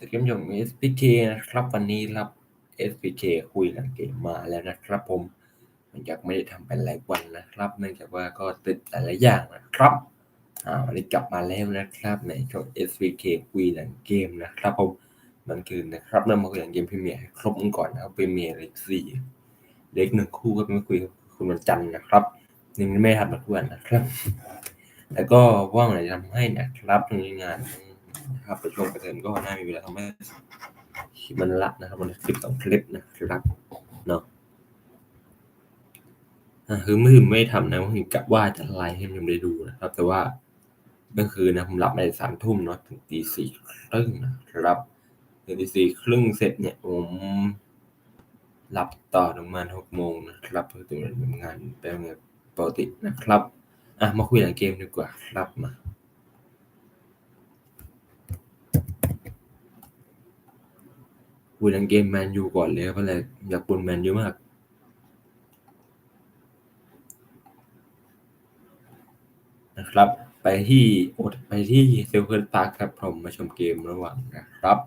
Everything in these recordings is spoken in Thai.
สเกมยง SPK นะครับ วันนี้รับ SPK คุยหลังเกมมาแล้วนะครับ ผมมันจากไม่ได้ทำเป็นหลายวันนะครับ เนื่องจากว่าก็ติดหลายๆอย่างนะครับอ่าวันนี้กลับมาแล้วนะครับในช่อง SPK คุยหลังเกมนะครับ ผมมันคือนะครับเริ่มมาคุยหลังเกมพรีเมียร์ครบกันก่อนนะครับพรีเมียร์เลขสี่เลขหนึ่งคู่ก็ไม่คุยคุณวันจันทร์นะครับนี่ไม่ได้ทำแบบทุกวันนะครับ แล้วก็ว่างไหนทำให้นะครับตรงนี้งาน นะครับประชุมประเทินก็น่ามีเวลาทำให้มันละนะครับมันคลิปสองคลิปนะครับเนาะอ่าคือมือไม่ทำนะคือกะว่าจะไลฟ์ให้มันได้ดูนะครับ แต่ว่าเมื่อคืนนะผมหลับไปสามทุ่มเนาะถึงตีสี่ครึ่งนะครับถึงตีสี่ครึ่งเสร็จเนี่ยผมหลับต่อประมาณหกโมงนะครับเพื่อตื่นมาทำงานเป็นปกตินะครับอะมาคุยหลังเกมดีกว่าครับมา คุยหลังเกมแมนยูก่อนเลยครับเพราะอะไรอยากปนแมนยูมากนะครับไปที่อดไปที่เซลเคิร์พาร์คครับผมมาชมเกมระหว่างนะครับ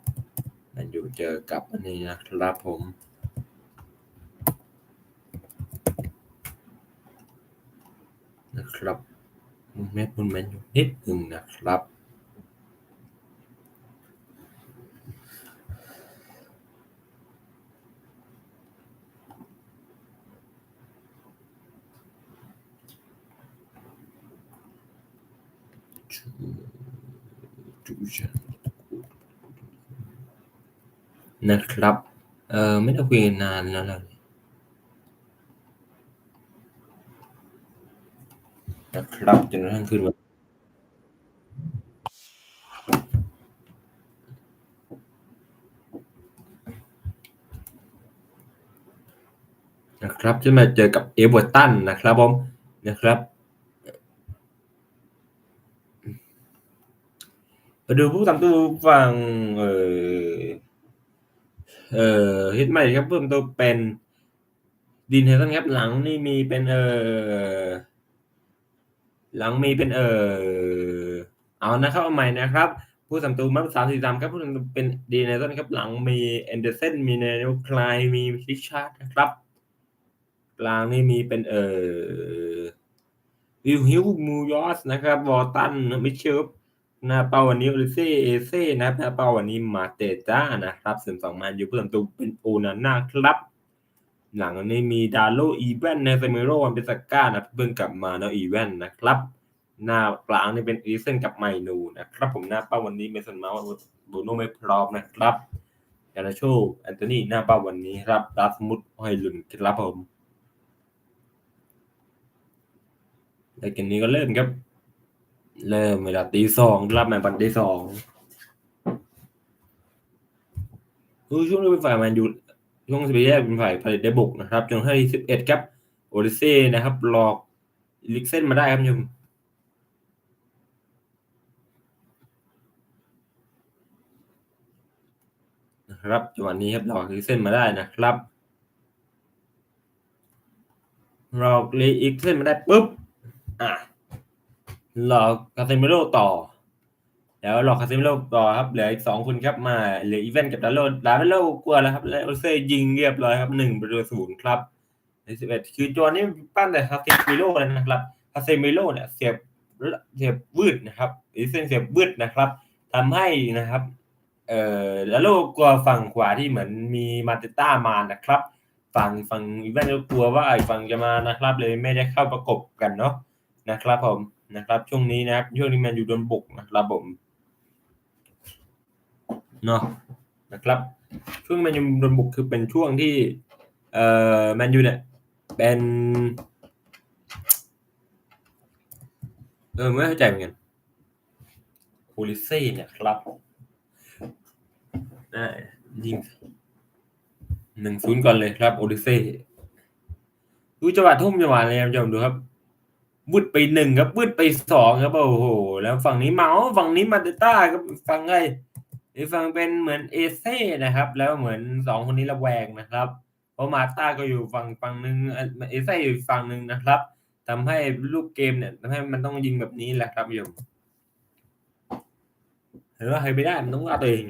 แมนยูเจอกับอันนี้นะครับผมนะครับแมทบุนแมนยูนิดหนึ่งนะครับ นะครับ เออไม่ได้คุยกันนานแล้วนะครับจนกระทั่งขึ้นมานะครับจะมาเจอกับเอเวอร์ตันนะครับผมนะครับ มาดูผู้ทำตัวฝั่งเออเออฮิตใหม่ครับเพิ่มตัวเป็นดินเฮตันครับหลังนี่มีเป็นเออหลังมีเป็นเออเอานะครับเอาใหม่นะครับ ผู้สำตูมัสามสี่สามครับผู้สำตูเป็นดีในต้นครับหลังมีแอนเดอร์เซนมีเนโนคลายมีริชาร์ดนะครับกลางนี่มีเป็นเออวิลฮิวมูยอสนะครับวอตันมิเชล หน้าเป้าวันนี้โอลิเซ่เอเซ่นะครับหน้าเป้าวันนี้มาเตจ้านะครับส่วนสองมันอยู่ผู้สำตูเป็นโอนาน่าครับ หลังนี้มีดาโลอีเวนในเซมิโรวันเปสก้านะเพิ่งกลับมาเนาะอีเวนนะครับ หน้ากลางนี่เป็นอีเซนกับไมนูนะครับ ผมหน้าเป้าวันนี้เมสันเมาส์บูโนไม่พร้อมนะครับยานาโชแอนโทนีหน้าเป้าวันนี้ครับรัสมุดไฮลุนครับผมในเกมนี้ก็เริ่มครับ เริ่มเวลาตีสองรับแมนบันตีสองคือช่วงนี้เป็นฝ่ายแมนยูช่วงสเปเชียลเป็นฝ่ายผลิตได้บุกนะครับจนที่สิบเอ็ดครับโอริเซ่นะครับ หลอกลิกเซนมาได้ครับชมนะครับจังหวะนี้ครับหลอกลิกเซนมาได้นะครับหลอกลิกเซนมาได้ปุ๊บอะ หลอกคาเซมิโรต่อ แล้วหลอกคาเซมิโลต่อครับเหลืออีกสองคนครับมาเหลืออีเวนกับดาโลดาโลกลัวแล้วครับแล้วโอเซ่ยิงเรียบร้อยครับหนึ่งประตูศูนย์ครับในสิบเอ็ดคือจอนี้ปั้นแต่คาเซมิโลเลยนะครับคาเซมิโลเนี่ยเสียบเสียบวืดนะครับอีเซนเสียบวืดนะครับทำให้นะครับเอ่อดาโลกลัวฝั่งขวาที่เหมือนมีมาเตต้ามานะครับฝั่งฝั่งอีเวนก็กลัวว่าไอ้ฝั่งจะมานะครับ เลยไม่ได้เข้าประกบกันเนาะนะครับผม นะครับช่วงนี้นะครับช่วงนี้แมนยูโดนบุกนะครับผมเนาะนะครับช่วงแมนยูโดนบุกคือเป็นช่วงที่เอ่อแมนยูเนี่ยเป็นเออไม่เข้าใจเหมือนกันโพลิเซ่เนี่ยครับอ่ายิงหนึ่งศูนย์ก่อนเลยครับโอลิเซ่ดูจังหวะทุ่มจังหวะอะไรครับจมดูครับ บุดไปหนึ่งครับบุดไปสองครับโอ้โห แล้วฝั่งนี้เมาส์ฝั่งนี้มาเตต้าครับฝั่งไงฝั่งเป็นเหมือนเอเซ่นะครับ แล้วเหมือนสองคนนี้ระแวงนะครับ เพราะมาต้าก็อยู่ฝั่งฝั่งหนึ่งเอเซ่อยู่ฝั่งหนึ่งนะครับทำให้ลูกเกมเนี่ยทำให้มันต้องยิงแบบนี้แหละครับโยมเห็นว่าใครไม่ได้มันต้องว่าตัวเอง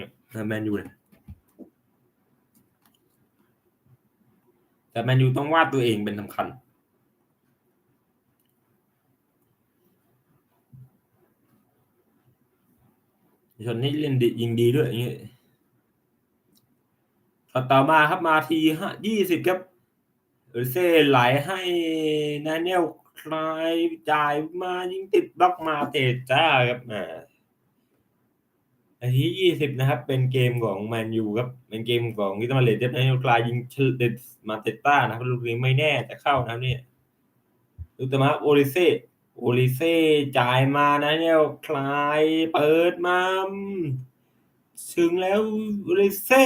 แมนยูเนี่ยแต่แมนยูต้องวาดตัวเองเป็นสำคัญ ชนนี่เล่นดียิงดีด้วยอย่างเงี้ยต่อมาครับมาทีห้ายี่สิบครับเออเซ่ไหลให้นาเนลคลายจ่ายมายิงติดบล็อกมาเตะจ้าครับอ่านที่ยี่สิบนะครับ เป็นเกมของแมนยูครับ เป็นเกมของวิตามาเลเดฟนาเนลคลายยิงเชลเดมาเตต้านะครับลูกนี้ไม่แน่แต่เข้านะครับเนี่ยลูกตมาโอริเซ่ อริเซ่จ่ายมานะเนี่ยคลายเปิดมาถึงแล้วโอริเซ่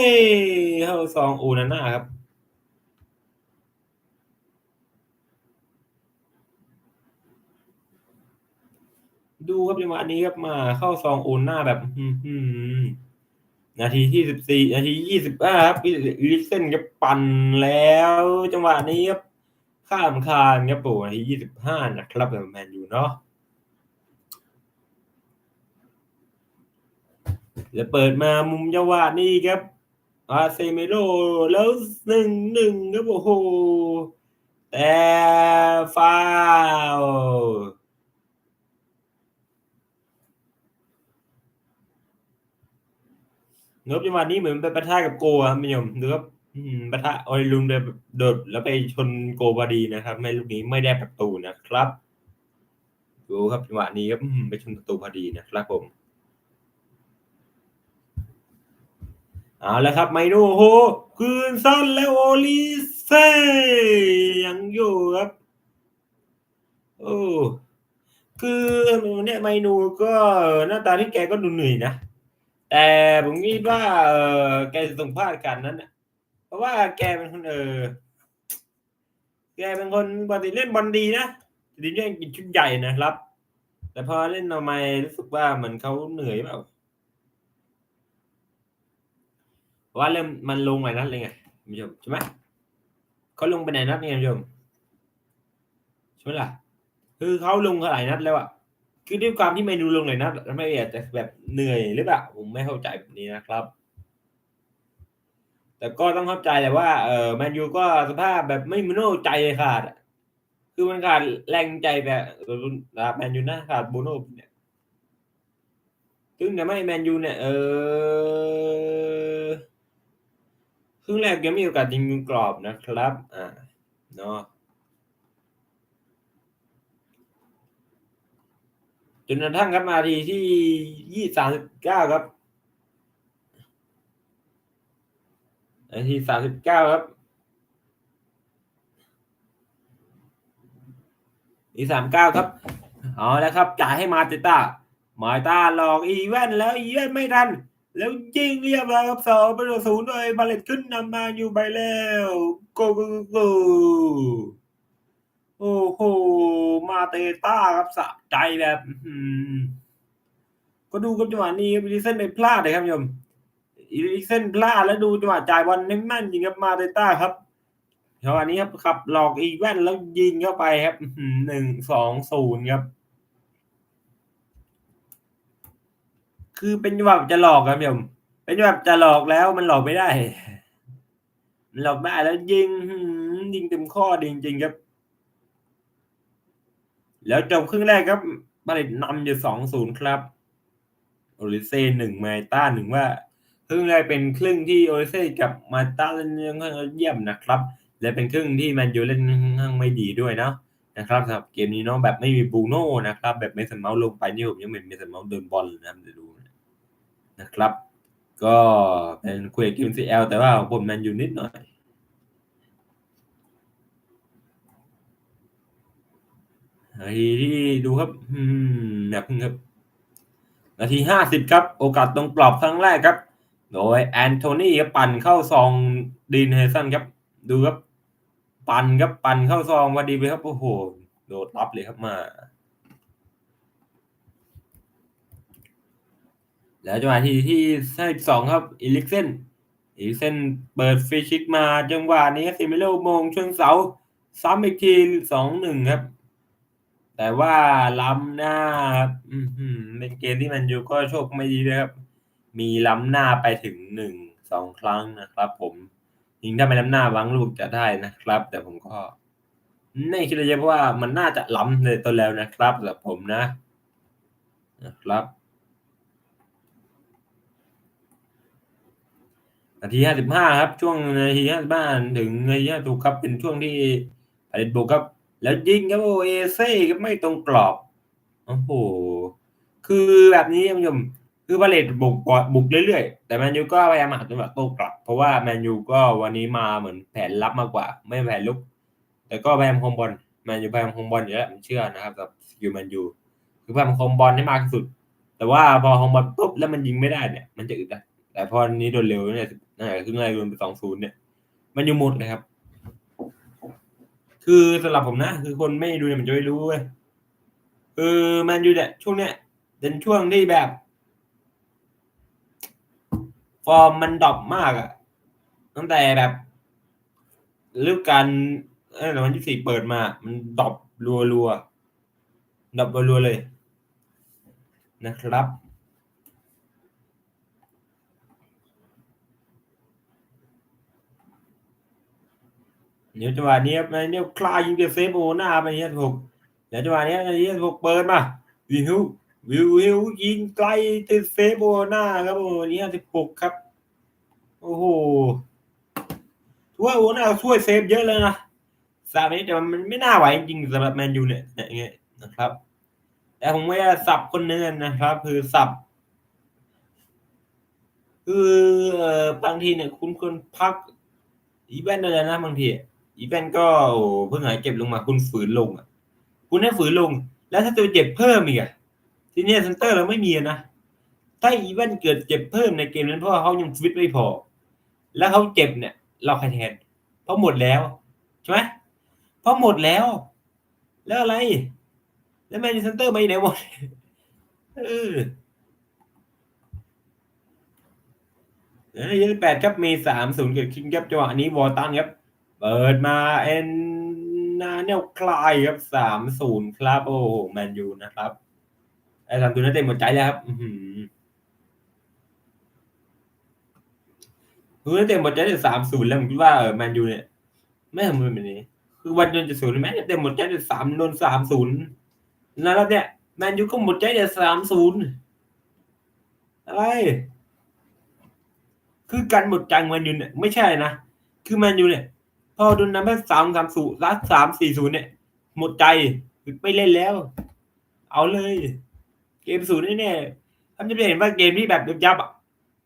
เข้าซองโอนาน่าครับดูครับจังหวะนี้ครับมาเข้าซองโอนหน้าแบบนาทีที่สิบสี่นาทียี่สิบห้าครับลิเซนครับปั่นแล้ว จังหวะนี้ครับ ข้ามคานครับโอ้นาทียี่สิบห้านะครับแมนยูเนาะแล้วเปิดมามุมจังหวะนี้ครับ อาเซเมโลแล้วหนึ่งหนึ่งครับโอ้โห แต่ฟาวนื้อจังหวะนี้เหมือนไปปะทะกับโกครับมิยมดูครับ ปะทะออยลุงเดนโดดแล้วไปชนโกบาดีนะครับ ไม่ลูกนี้ไม่ได้ประตูนะครับ ดูครับจังหวะนี้ครับไปชนประตูพอดีนะครับผมเอาแล้วครับไมโนโฮคืนสั้นแล้วโอลิเซ่ยังอยู่ครับโอ้คือเนี่ยไมนูก็หน้าตาที่แกก็ดูเหนื่อยนะ แต่ผมคิดว่าเออแกจะส่งพลาดกันนั้นนะ ราะว่าแกเป็นคนเออ แกเป็นคนปกติเล่นบอลดีนะทีนี้กินชุดใหญ่นะครับ แต่พอเล่นทำไมรู้สึกว่าเหมือนเขาเหนื่อยเปล่าว่าเริ่มมันลงหลายนัดเลยไงคุณผู้ชมใช่ไหมเขาลงไปไหนนัดเนี่ยคุณผู้ชมใช่ไหมล่ะ คือเขาลงหลายนัดแล้วอะคือด้วยความที่ไม่ดูลงหลายนัดไม่อาจจะแบบเหนื่อยหรือเปล่าผมไม่เข้าใจแบบนี้นะครับ แต่ก็ต้องเข้าใจแหละว่าเออแมนยูก็สภาพแบบไม่มโนใจขาดคือมันขาดแรงใจแบบแมนยูนะขาดโบโน่เนี่ยซึ่งทำให้แมนยูเนี่ยเออครึ่งแรกยังมีโอกาสยิงกรอบนะครับ อ่าเนาะจนกระทั่งครับมาทีที่ยี่สามสิบเก้าครับ นาทีสามสิบเก้าครับอีสามเก้าครับเอาแล้วครับจ่ายให้มาเตต้ามาตาหลอกอีเวนแล้วอีเวนไม่ทัน แล้วยิงเรียบร้อยครับสองประตูศูนย์โดยบาเลตขึ้นนำมาอยู่ไปแล้วโกโกโกโอ้โหมาเตต้าครับสะใจแบบก็ดูกับจังหวะนี้ครับดิเซนไปพลาดเลยครับโยม อีลิเซนพลาดแล้วดูจังหวะจ่ายบอลแม่นๆจริงครับมาเตต้าครับจังหวะนี้ครับขับหลอกอีแว่นแล้วยิงเข้าไปครับหนึ่งสองศูนย์ครับ คือเป็นแบบจะหลอกครับโยมเป็นแบบจะหลอกแล้วมันหลอกไม่ได้ มันหลอกไม่ได้แล้วยิงยิงเต็มข้อจริงๆครับ แล้วจบครึ่งแรกครับบาเลตนำอยู่สองศูนย์ครับโอริเซ่หนึ่งมาต้าหนึ่งว่า รึ่งแรกเป็นครึ่งที่โอริเซ่กับมาต้าเล่นยังเยี่ยมนะครับ และเป็นครึ่งที่แมนยูเล่นค่อนไม่ดีด้วยนะนะครับสำหรับเกมนี้เนาะแบบไม่มีบูโน่นะครับ แบบเมสันเมาส์ลงไปนี่ผมยังเป็นเมสันเมาส์เดินบอลนะจะดูนะครับ ก็เป็นคุยกับกิมซีเอลแต่ว่าผมแมนยูนิดหน่อยนาทีที่ดูครับ อืมแบบครับ นาทีห้าสิบครับ โอกาสตรงกรอบครั้งแรกครับ โดยแอนโทนีครับปั่นเข้าซองดีนเฮสันครับดูครับปั่นครับปั่นเข้าซองว่าดีไปครับโอ้โหโดดรับเลยครับมา แล้วจังหวะที่ที่สองครับอีลิกเซนอีลิกเซนเปิดฟรีชิกมาจังหวะนี้ซิมิโลมงชนเสาซ้ำอีกทีสองหนึ่งครับ แต่ว่าล้ำหน้าครับเป็นเกมที่มันอยู่ก็โชคไม่ดีเลยครับ มีล้ำหน้าไปถึงหนึ่งสองครั้งนะครับ ผมยิงถ้าไม่ล้ำหน้าวางลูกจะได้นะครับ แต่ผมก็ไม่คิดเลยเพราะว่ามันน่าจะล้ำในตัวแล้วนะครับสำหรับผมนะนะครับนาทีห้าสิบห้าครับ ช่วงนาทีห้าสิบห้าถึงนาทีห้าถูกครับเป็นช่วงที่ผลิตบุกครับ แล้วยิงครับโอเอเซ่ก็ไม่ตรงกรอบโอ้โหคือแบบนี้ท่านผู้ชม คือผลิตบุกบุกเรื่อยๆ แต่แมนยูก็พยายามหาจังหวะโต้กลับ เพราะว่าแมนยูก็วันนี้มาเหมือนแผนรับมากกว่า ไม่แผนลุก แต่ก็พยายามคงบอลแมนยูพยายามคงบอลอยู่แล้วผมเชื่อนะครับกับสกิลแมนยูคือพยายามคงบอลให้มากที่สุด แต่ว่าพอคงบอลปุ๊บแล้วมันยิงไม่ได้เนี่ย มันจะอึดอัดแต่พอนี้โดนเร็วเนี่ยนั่นแหละครึ่งแรกโดนไปสองศูนย์เนี่ยมันยูหมดเลยครับ คือสำหรับผมนะ คือคนไม่ดูเนี่ยมันจะไม่รู้เว้ยคือแมนยูเนี่ยช่วงเนี้ยเป็นช่วงที่แบบ ฟอร์มมันดรอปมากอะตั้งแต่แบบฤดูกาลเออวันที่สี่เปิดมา มันดรอปรัวรัวๆดรอปรัวเลย นะครับ เดี๋ยวจังหวะนี้ครับเนี่ยคลายยิงเดเซฟโอหน้าไปเนี่ยถูกเดี๋ยวจังหวะนี้นาทีถูกเปิดมาวิว วิววิวยิงไกลติดเซฟโอหน้าครับโอ้นี่สิบหกครับ โอ้โหช่วยโอหน้าช่วยเซฟเยอะเลยนะสามนี้แต่มันไม่น่าไหวจริงสำหรับแมนยูเนี่ยอย่างเงี้ยนะครับ แต่ผมว่าสับคนนึงนะครับ คือสับคือบางทีเนี่ย คุณควรพัก อีเวนต์อะไรนะบางทีอีเวนต์ก็โอ้เพิ่งหายเจ็บลงมาคุณฝืนลงอะ คุณให้ฝืนลง แล้วถ้าตัวเจ็บเพิ่มอีกอะ ทีนี้เซนเตอร์เราไม่มีนะถ้าอีเวนเกิดเจ็บเพิ่มในเกมนั้นเพราะว่าเขายังฟิตไม่พอ แล้วเขาเจ็บเนี่ย เราใครแทน เพราะหมดแล้วใช่ไหมเพราะหมดแล้ว แล้วอะไร แล้วแมนยูเซนเตอร์ไปไหนหมดเออยี่สิบแปดครับมีสามศูนย์เกิดขึ้นครับจังหวะนี้วอลตันครับ เปิดมาเอ็นนาเนลคลายครับสามศูนย์ครับ โอ้โหแมนยูนะครับ ไอ้สามศูนย์นั้นเต็มหมดใจแล้วครับอือหือคือเต็มหมดใจได้สามศูนย์แล้วผมคิดว่าเออแมนยูเนี่ยไม่ทำมือแบบนี้ คือวันโดนจะศูนย์แม้เต็มหมดใจได้สามโดนสามศูนย์นะครับเนี่ยแมนยูก็หมดใจได้สามศูนย์อะไร คือการหมดใจแมนยูเนี่ยไม่ใช่นะ คือแมนยูเนี่ยพอโดนนำไปสามสามศูนย์รัดสามสี่ศูนย์เนี่ย หมดใจไม่เล่นแล้ว เอาเลย เกมศูนย์แน่ๆท่านจะเห็นว่าเกมที่แบบยับๆอะ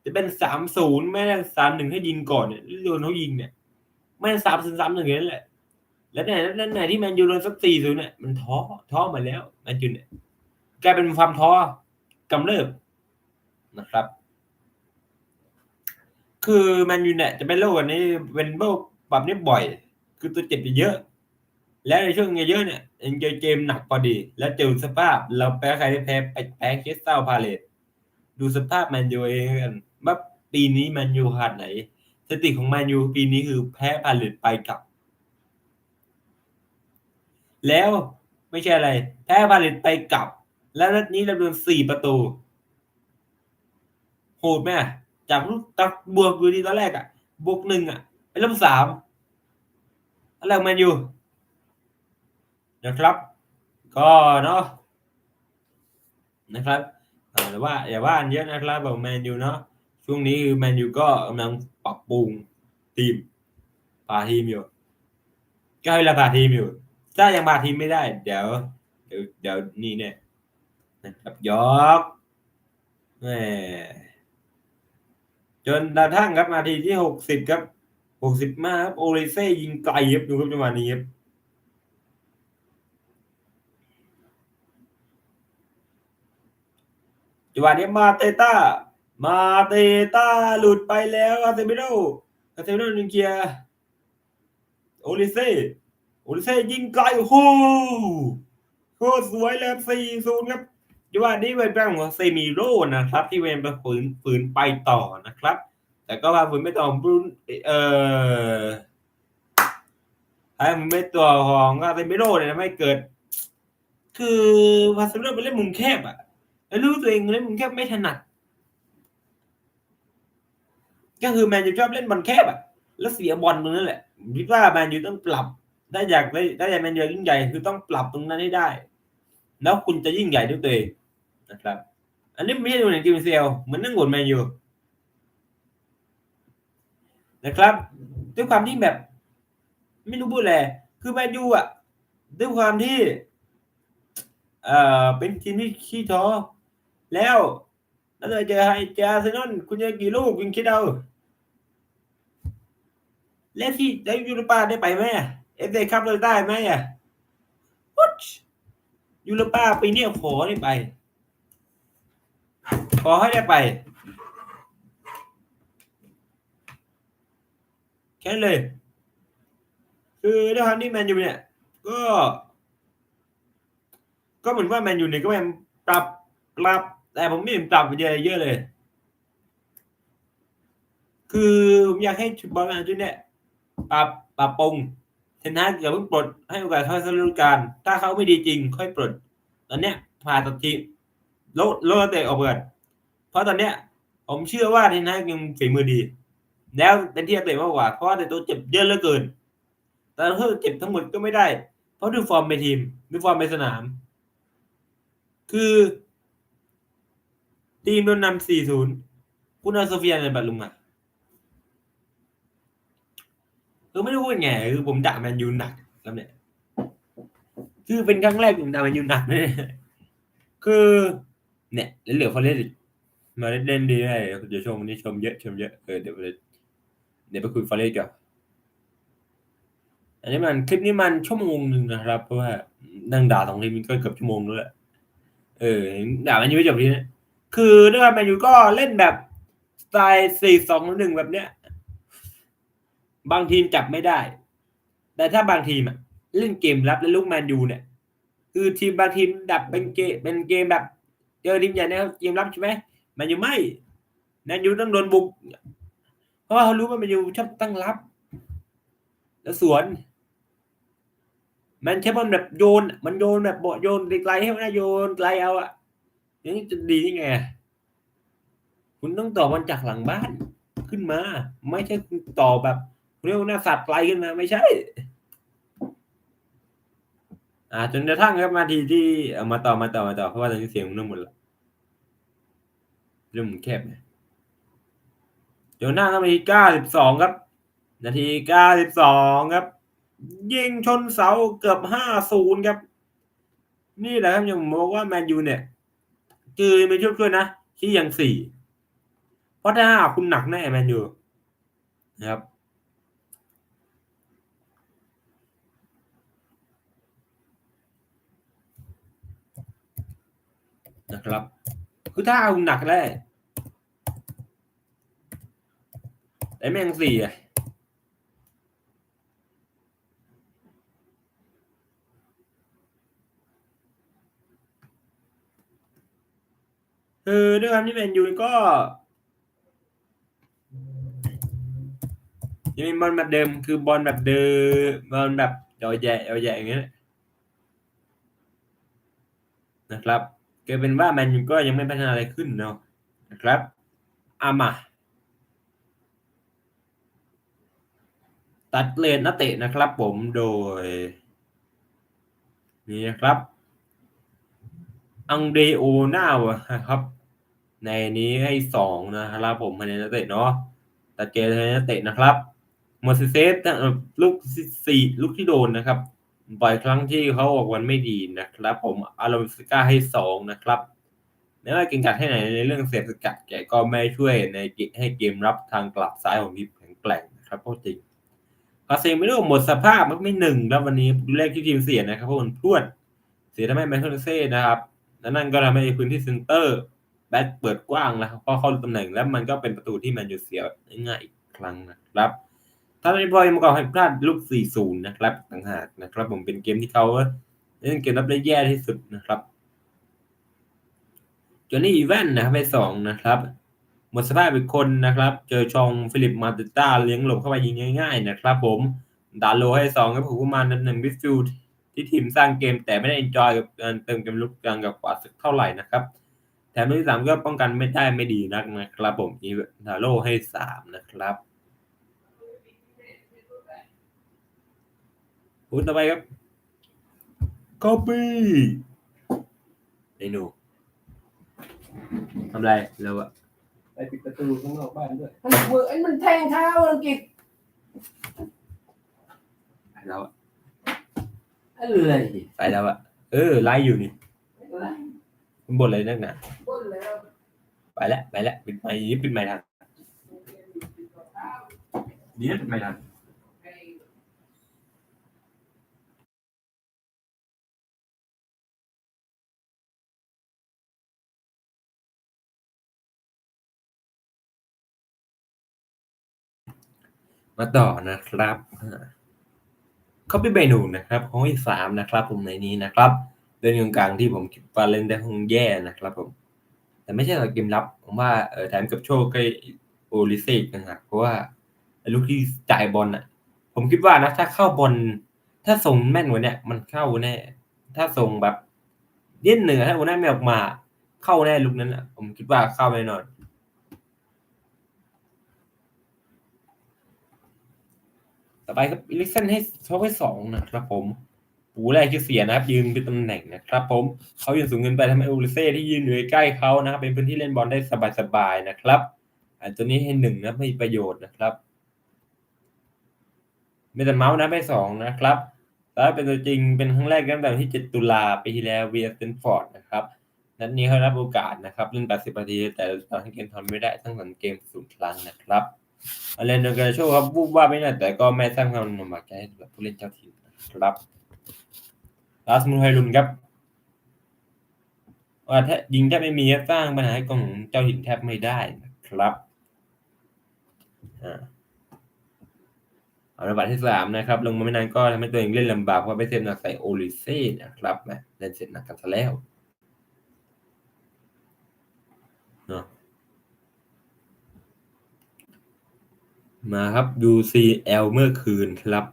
จะเป็นสามศูนย์ไม่ได้สามหนึ่งให้ยิงก่อนเนี่ยโดนเขายิงเนี่ย ไม่สามศูนย์สามหนึ่งนั่นแหละ แล้วไหนแล้วไหนที่แมนยูโดนสักสี่ศูนย์เนี่ยมันท้อท้อมาแล้วแมนยูเนี่ยกลายเป็นความท้อกำเริบนะครับ คือแมนยูเนี่ยจะเป็นโรคแบบนี้เป็นโรคแบบนี้บ่อย คือตัวเจ็บเยอะ แล้วในช่วงเยอะเนี่ย ยังเจอเกมหนักพอดี แล้วเจอสภาพ เราแพ้ใครได้แพ้ไปแพ้คริสตัลพาเลตดูสภาพแมนยูเองกันว่าปีนี้แมนยูขนาดไหนสถิติของแมนยูปีนี้คือแพ้พาเลตไปกลับ แล้วไม่ใช่อะไร แพ้พาเลตไปกลับ แล้วนัดนี้เราโดนสี่ประตูโหดไหมจากลูกตักบวกอยู่ดีตอนแรกอะบวกหนึ่งอะไปลบสามอะไรแมนยู นะครับ ก็เนาะนะครับอ่าแต่ว่าอย่าว่าอันเยอะนะครับบอกแมนยูเนาะช่วงนี้คือแมนยูก็กำลังปรับปรุงทีมพาทีมอยู่ก็ให้เวลาพาทีมอยู่ ถ้ายังพาทีมไม่ได้ เดี๋ยว เดี๋ยวเดี๋ยวนี่เนี่ยนะครับยอกแหมจนกระทั่งครับนาทีที่หกสิบครับหกสิบมาครับโอเลเซ่ยิงไกลครับดูครับจังหวะนี้ครับ จังหวะนี้มาเตต้า มาเตต้าหลุดไปแล้วอาเซเมโดอาเซเมโดยิงเคลียโอเลเซ่โอเลเซ่ยิงไกลโอ้โหโคตรสวยเลยสี่ศูนย์ครับจังหวะนี้เป็นแป้งของเซมิโร่นะครับ ที่เวนไปฝืนฝืนไปต่อนะครับ แต่ก็ว่าฝืนไม่ต่อบรุนเอ่อไอ้มไม่ตัวของอาเซมิโร่เนี่ยไม่เกิด คือวาเซมิโร่ไปเล่นมุมแคบอะ แล้วรู้ตัวเองเล่นมุมแคบไม่ถนัด ก็คือแมนยูชอบเล่นบอลแคบอะแล้วเสียบอลตรงนั้นแหละผมคิดว่าแมนยูต้องปรับถ้อยากได้ถ้อยากแมนยูยิ่งใหญ่คือต้องปรับตรงนั้นให้ได้ แล้วคุณจะยิ่งใหญ่ด้วยตัวเองนะครับ อันนี้ไม่ใช่ดูในทีมเซลเหมือนนั่งบนแมนยูนะครับ ด้วยความที่แบบ ไม่รู้พูดอะไรคือแมนยูอะ ด้วยความที่ เอ่อเป็นทีมที่ขี้ท้อ แล้วแล้วเจอให้เจออาร์เซนอลคุณจะกี่ลูกคุณคิดเอาแล้วที่ได้ยูโรปาได้ไปไหมเอฟเอคัพเลยได้ไหมอะวัดยูโรปาปีนี้ขอได้ไป ขอให้ได้ไป แค่เลย คือด้วยความที่แมนยูเนี่ย ก็ ก็เหมือนว่าแมนยูเนี่ยก็พยายามปรับปรับ แต่ผมไม่เห็นปรับไปเยอะเยอะเลย คือผมอยากให้ชุดบอลแมนยูเนี่ยปรับปรับปรุงเทนฮากอย่าเพิ่งปลดให้โอกาสเขาสักฤดูกาลถ้าเขาไม่ดีจริง ค่อยปลด ตอนเนี้ยผ่าตัดทีโลดโลดนักเตะออกเกินเพราะตอนเนี้ย ผมเชื่อว่าเทนฮากยังฝีมือดี แล้วเป็นที่เตะมากกว่า เพราะแต่ตัวเจ็บเยอะเหลือเกิน แต่ถ้าเจ็บทั้งหมดก็ไม่ได้ เพราะดูฟอร์มในทีมดูฟอร์มในสนาม คือ ทีมโดนนำสี่ศูนย์คุณอาโซเฟียในบัตลุงอะคือไม่รู้พูดไงคือผมด่าแมนยูหนักแล้วเนี่ยคือเป็นครั้งแรกผมด่าแมนยูหนักเลยคือ เนี่ยแล้วเหลือฟอเรสมาเล่นดีได้เดี๋ยวชมวันนี้ชมเยอะชมเยอะเออเดี๋ยวไปเดี๋ยวไปคุยฟอเรสก่อนอันนี้มันคลิปนี้มันชั่วโมงหนึ่งนะครับ เพราะว่านั่งด่าสองทีมก็เกือบชั่วโมงแล้วแหละเออด่าแมนยูไม่จบทีนี้ คือด้วยแมนยูก็เล่นแบบสไตล์สี่สองหนึ่งแบบเนี้ย บางทีมจับไม่ได้ แต่ถ้าบางทีมอะเล่นเกมรับแล้วลูกแมนยูเนี่ย คือทีมบางทีมดับเป็นเกมเป็นเกมแบบเจอทีมใหญ่เนี่ยเกมรับใช่ไหมแมนยูไม่แมนยูต้องโดนบุก เพราะเขารู้ว่าแมนยูชอบตั้งรับ แล้วสวนมันใช้บอลแบบโยน มันโยนแบบโยนไกลๆให้มันโยนไกลเอาอะอย่างนี้จะดียังไง คุณต้องต่อบอลจากหลังบ้านขึ้นมา ไม่ใช่คุณต่อแบบเรียกว่าหน้าสัตว์ไกลขึ้นมาไม่ใช่ อ่า จนกระทั่งครับมาทีที่เอามาต่อมาต่อมาต่อเพราะว่าตอนนี้เสียงมันเริ่มหมดแล้วเริ่มแคบเนี่ยจนหน้าก็นาทีเก้าสิบสองครับ นาทีเก้าสิบสองครับ ยิงชนเสาเกือบห้าศูนย์ครับ นี่แหละครับยังบอกว่าแมนยูเนี่ย คือไม่ช่วยช่วยนะที่ยังสี่ ราะถ้าหาคุณหนักแน่แมนยูนะครับนะครับคือถ้าเอาหนักได้แต่แม่งสี่อะคือด้วยความที่แมนยูก็ ยังมีบอลแบบเดิมคือบอลแบบเดิมบอลแบบเยาแย่เยาแย่อย่างเงี้ยนะครับก็เป็นว่าแมนยูก็ยังไม่พัฒนาอะไรขึ้นเนาะนะครับอามา ตัดเลนนักเตะนะครับผมโดย นี่นะครับอังเดโอน่าวครับ ในนี้ให้สองนะครับผมภายในนักเตะเนาะตัดเกมภายในนักเตะนะครับ มอสเซสลูกสี่ลูกที่โดนนะครับบ่อยครั้งที่เขาออกวันไม่ดีนะครับ ผมอารมสก้าให้สองนะครับไม่ว่าเก่งกัดให้ไหนในเรื่องเสียสกัดแกก็ไม่ช่วยในให้เกมรับทางกลับซ้ายของทีมแข็งแกร่งนะครับเพราะจริงคาเซมิโร่หมดสภาพมันไม่หนึ่งแล้ววันนี้แรกที่ทีมเสียนะครับเพราะมันพรวด เสียทำให้แมนเชสเตอร์เซ่นะครับและนั่นก็ทำให้พื้นที่เซนเตอร์แบ็คเปิดกว้างนะครับเพอเข้าตำแหน่งแล้วมันก็เป็นประตูที่แมนยูเสียง่ายอีกครั้งนะครับ ถ้าในบอยมาก่อให้พลาดลูก 4-0 นะครับต่างหากนะครับ ผมเป็นเกมที่เขาเล่นเกมรับได้แย่ที่สุดนะครับจอห์นนี่อีแวนนะครับไปสองนะครับหมดสภาพอีกคนนะครับ เจอชองฟิลิปมาติต้าเลี้ยงหลบเข้าไปยิงง่าย ๆ นะครับ ผมดาโลให้สองครับผมประมาณนั้นหนึ่งมิดฟิลที่ทีมสร้างเกมแต่ไม่ได้เอนจอยกับการเติมเกมลุกกลางกับกว่าสึกเท่าไหร่นะครับแถมลูกที่สามก็ป้องกันไม่ได้ไม่ดีนักนะครับ ผมอีทาโร่ให้สามนะครับ พูดต่อไปครับกอปี้ไอ้หนูทำไรแล้วอะไปปิดประตูข้างนอกบ้านด้วยมันเวิร์กไอ้มันแทงเท้าอังกฤษไปแล้วอะอะไรไปแล้วอะเออไล่อยู่นี่อะไรมันบ่นอะไรนักหนาบนแล้วไปแล้วไปแล้วปิดไม้นี่ปิดไม้ทันนี่ปิดไม้ทัน มาต่อนะครับเขาเป็นเมนูนะครับของที่สามนะครับ ผมในนี้นะครับ เดินกลางๆที่ผมคิดว่าเล่นได้คงแย่นะครับผม แต่ไม่ใช่สำหรับเกมรับ ผมว่าเออแถมกับโชคก็โอลิเซกนะครับเพราะว่าลูกที่จ่ายบอลน่ะ ผมคิดว่านะถ้าเข้าบอลถ้าส่งแม่นกว่าเนี้ยมันเข้าแน่ ถ้าส่งแบบเย็นเหนือถ้าวันนั้นไม่ออกมา เข้าแน่ลูกนั้นอะ ผมคิดว่าเข้าแน่นอน ต่อไปครับอิลิกเซนให้ชกให้สองนะครับผมปูแรกที่เสียนะครับ ยืนเป็นตำแหน่งนะครับ ผมเขายืนสูงเกินไปทำให้อูลิเซ่ที่ยืนอยู่ใกล้เขานะครับ เป็นพื้นที่เล่นบอลได้สบายๆนะครับอันตัวนี้ให้หนึ่งนะไม่มีประโยชน์นะครับเมตาเมาส์นะไปสองนะครับแล้วเป็นตัวจริงเป็นครั้งแรกตั้งแต่ที่ 7 ตุลาปีที่แล้วเวียสเตนฟอร์ดนะครับนัดนี้เขารับโอกาสนะครับเล่น 80 นาทีแต่ตอนที่เกมทำไม่ได้ทั้งสองเกมสูงครั้งนะครับ อาเลนโดกาโชครับวูบว่าไม่น่าแต่ก็ไม่สร้างความลำบากใจให้กับผู้เล่นเจ้าถิ่นครับลาสมุนไฮรุนครับว่าแทยิงแทบไม่มีสร้างปัญหาให้กองเจ้าถิ่นแทบไม่ได้นะครับอ่าเอาระบาดที่สามนะครับ ลงมาไม่นานก็ทำให้ตัวเองเล่นลำบากเพราะไปเซฟหนักใส่โอลิเซ่นะครับแหมเล่นเสร็จหนักกันซะแล้วเนาะ มาครับ UCL เมื่อคืนครับ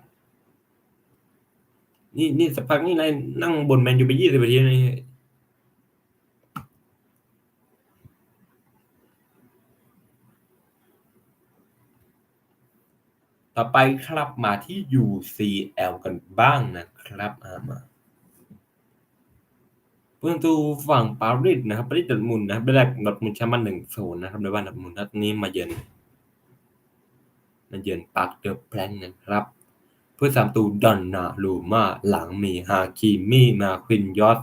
นี่นี่สักพักนี่นายนั่งบนแมนยูไปยี่สิบนาทีนี่ต่อไปครับมาที่ UCL กันบ้างนะครับอามาเพื่อนตูฝั่งปารีสนะครับปารีสดัดมุนนะครับได้แรกดัดมุนชมป์มาหนึ่งโซนนะครับในบ้านดัดมุนนัดนี้มาเยือน เยือนปาร์คเดอร์แพลนนะครับเพื่อสามตูดอนนาลูมาหลังมีฮาคิมีมาควินยอส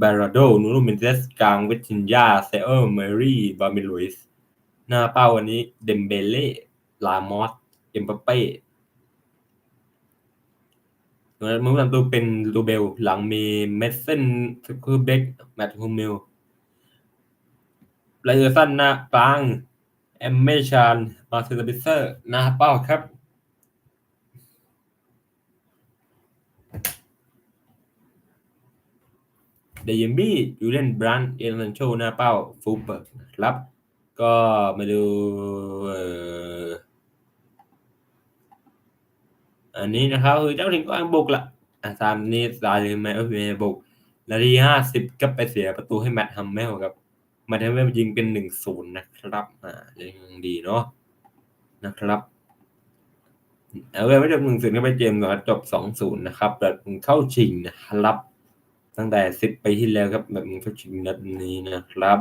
บาราโดนูรุเมนเตสกลางเวิจินยาเซเออร์เมรี่บามิลุยส์หน้าเป้าวันนี้เดมเบเล่ลามอสเอ็มบัปเป้มือสามตูเป็นลูเบลหลังมีเมสเซนคือเบกแมตต์ฮูมิลไลเออร์สันหน้ากลางเอมเมชาน มาเซอร์บิเซอร์น้าเป้าครับเดยมบี้ยูเลนบรันเอลันโชหน้าเป้าฟูเปิร์นะครับ ก็มาดูอันนี้นะครับคือเจ้าถิ่นก็อังบุกละอะตามนี้สายเลยแมวเวบุกนาทีห้าสิบก็ไปเสียประตูให้แมตต์ฮัมเมลครับแมตต์ฮัมเมลยิงเป็นหนึ่งศูนย์นะครับ อ่ายังดีเนาะ นะครับเอาไว้ไม่จบหนึ่งศูนย์ก็ไปเจมส์ก่อนจบสองศูนย์นะครับแต่เข้าชิงนะครับ ตั้งแต่สิบปีที่แล้วครับ แบบเข้าชิงนัดนี้นะครับ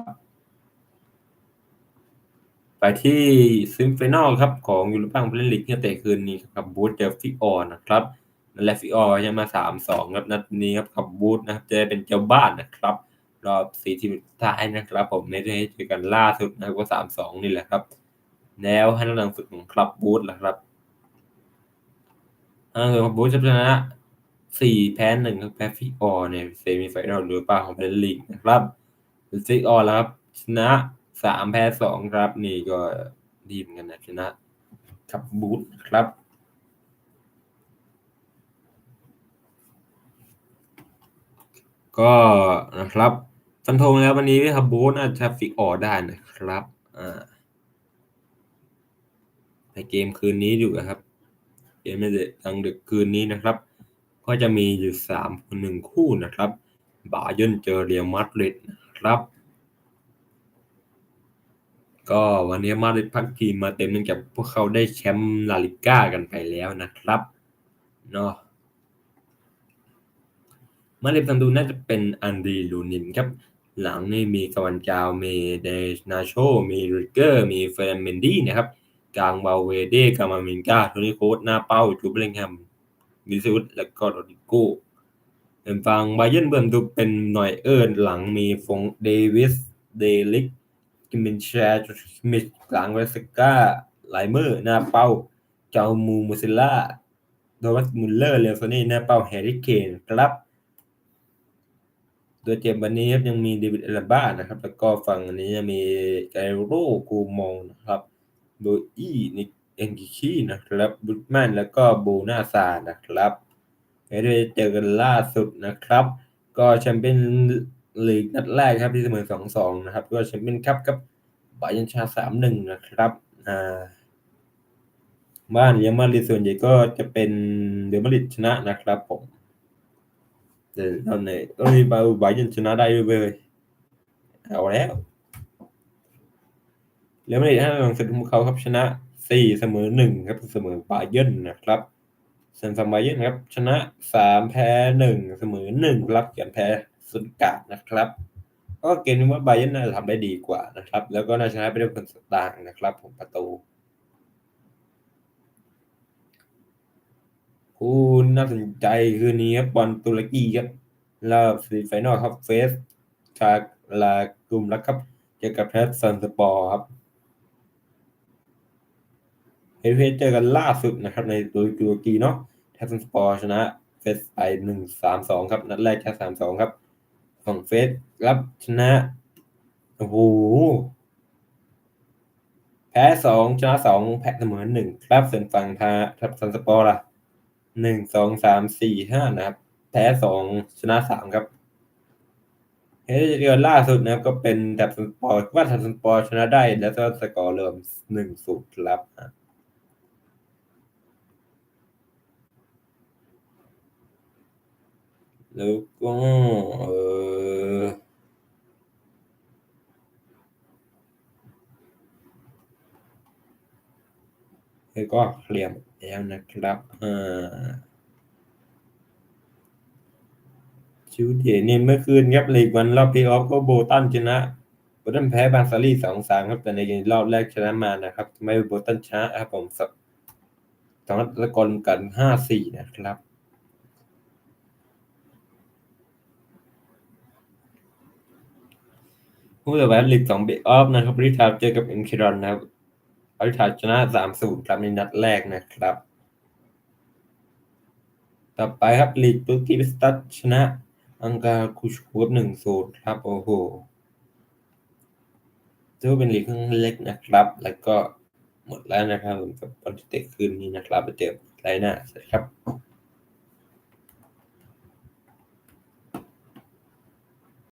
ไปที่ซิมฟินอลครับของยูโรปังเพลนลีกที่เตะคืนนี้กับบูธเจอฟิออนะครับนั่นแหละฟิออจะมาสามสองครับนัดนี้ครับกับบูธนะครับจะเป็นเจ้าบ้านนะครับ รอบสี่ทีมสุดท้ายนะครับ ผมในที่เจอกันล่าสุดนะครับก็สามสองนี่แหละครับ แนวให้นักหลังสุดของคลับบูธนะครับอ่าคือบูธชนะสี่แพ้หนึ่งครับแพ้ฟิออในเซมิไฟแนลหรือป้าของเพลนลีกนะครับฟิออแล้วครับ ชนะสามแพ้สองครับ นี่ก็ดีเหมือนกันนะชนะกับบูธครับก็นะครับฟันธงแล้ววันนี้ครับบูธอาจจะฟิกออได้นะครับอ่า เกมคืนนี้อยู่นะครับ เกมในทางดึกคืนนี้นะครับ ก็จะมีอยู่สามคนหนึ่งคู่นะครับ บาเยร์นเจอเรียมาดริดนะครับ ก็วันนี้มาดริดพักทีมมาเต็มเนื่องจากพวกเขาได้แชมป์ลาลิก้ากันไปแล้วนะครับเนาะมาดริดทำดูน่าจะเป็นอันดีลูนินครับหลังนี่มีกวันจาวมีเดชนาโชมีริเกอร์ มีเฟรนเมนดี้นะครับ กลางบาเวเดกามามินกาโทนี่โคสหน้าเป้าจูเบลิงแฮมมิซูดและก็โรดิโก้เป็นฟังไบเยนเบิ่มดูเป็นหน่อยเอิร์นหลังมีฟงเดวิสเดลิกกิมินแชร์มิชกลางเวสก้าไลเมอร์หน้าเป้าเจ้ามูมูซิล่าโดวัตมุลเลอร์เลโซนี่หน้าเป้าแฮร์รี่เคนครับตัวเจ็บวันนี้ครับยังมีเดวิดเอลาบ้านะครับ แล้วก็ฝั่งนนี้จะมีไกโรกูมองนะครับ โดยอีนิกเอนกิคีนะครับบุตแมนแล้วก็โบนาซานะครับไม่ได้เจอกันล่าสุดนะครับ ก็แชมเปี้ยนลีกนัดแรกครับที่เสมอสองสองนะครับ ก็แชมเปี้ยนคัพกับบายันชาสามหนึ่งนะครับอ่าบ้านเรอัลมาดริส่วนใหญ่ก็จะเป็นเดลมาริดชนะนะครับผมแต่ตอนไหนตอนนี้บาบายันชนะได้ด้วยเว้ยเอาแล้ว เรอัลมาดริดห้าลงสนามเขาครับชนะสี่เสมอหนึ่งครับเสมอบาเยิร์นนะครับส่วนฝั่งบาเยิร์นครับ ชนะสามแพ้หนึ่งเสมอหนึ่งรับเกียนแพ้สุดกาดนะครับ ก็เกณฑ์ว่าบาเยิร์นน่าจะทำได้ดีกว่านะครับ แล้วก็น่าชนะไปด้วยผลต่างนะครับ ผมประตูคู่น่าสนใจคืนนี้ครับบอลตุรกีครับรอบซีไฟนอลครับเฟสชาลากลุ่มแล้วครับเจอกับแพทซันสปอร์ครับ เฮดเฟสเจอกันล่าสุดนะครับ ในตุรกีเนาะแทซันสปอร์ชนะเฟสไปหนึ่งสามสองครับ นัดแรกแค่สามสองครับของเฟสรับชนะโอ้โหแพ้สองชนะสองแพ้เสมอหนึ่งครับส่วนฝั่งทาทับซันสปอร์ล่ะหนึ่งสองสามสี่ห้านะครับ แพ้สองชนะสามครับเฮ้ยเดือนล่าสุดนะครับก็เป็นดับสปอร์ว่าทับสปอร์ชนะได้ แล้วก็สกอร์เริ่มหนึ่งสูตรครับอะ แล้วก็เออแล้วก็เคลียร์หมดแล้วนะครับอ่าชิวเดียนี่เมื่อคืนครับลีกวันรอบพลย์ออฟก็โบตันชนะโบตันแพ้บางซารีสองสามครับ แต่ในรอบแรกชนะมานะครับทำให้โบตันชนะครับผมสองนัดละกรกันห้าสี่นะครับ ผู้ต่อไปลีกสองเบกออฟนะครับบริทาเจอกับเอ็นคิรอนนะครับบริทาชนะสามศูนย์ครับในนัดแรกนะครับ ต่อไปครับลีกตุรกีบิสตัสชนะ อังการคูชคูบหนึ่งศูนย์ครับ โอ้โหถือว่าเป็นลีกข้างเล็กนะครับ แล้วก็หมดแล้วนะครับสำหรับบอลที่เตะคืนนี้นะครับไปเจอไรหน้าสวัสดีครับ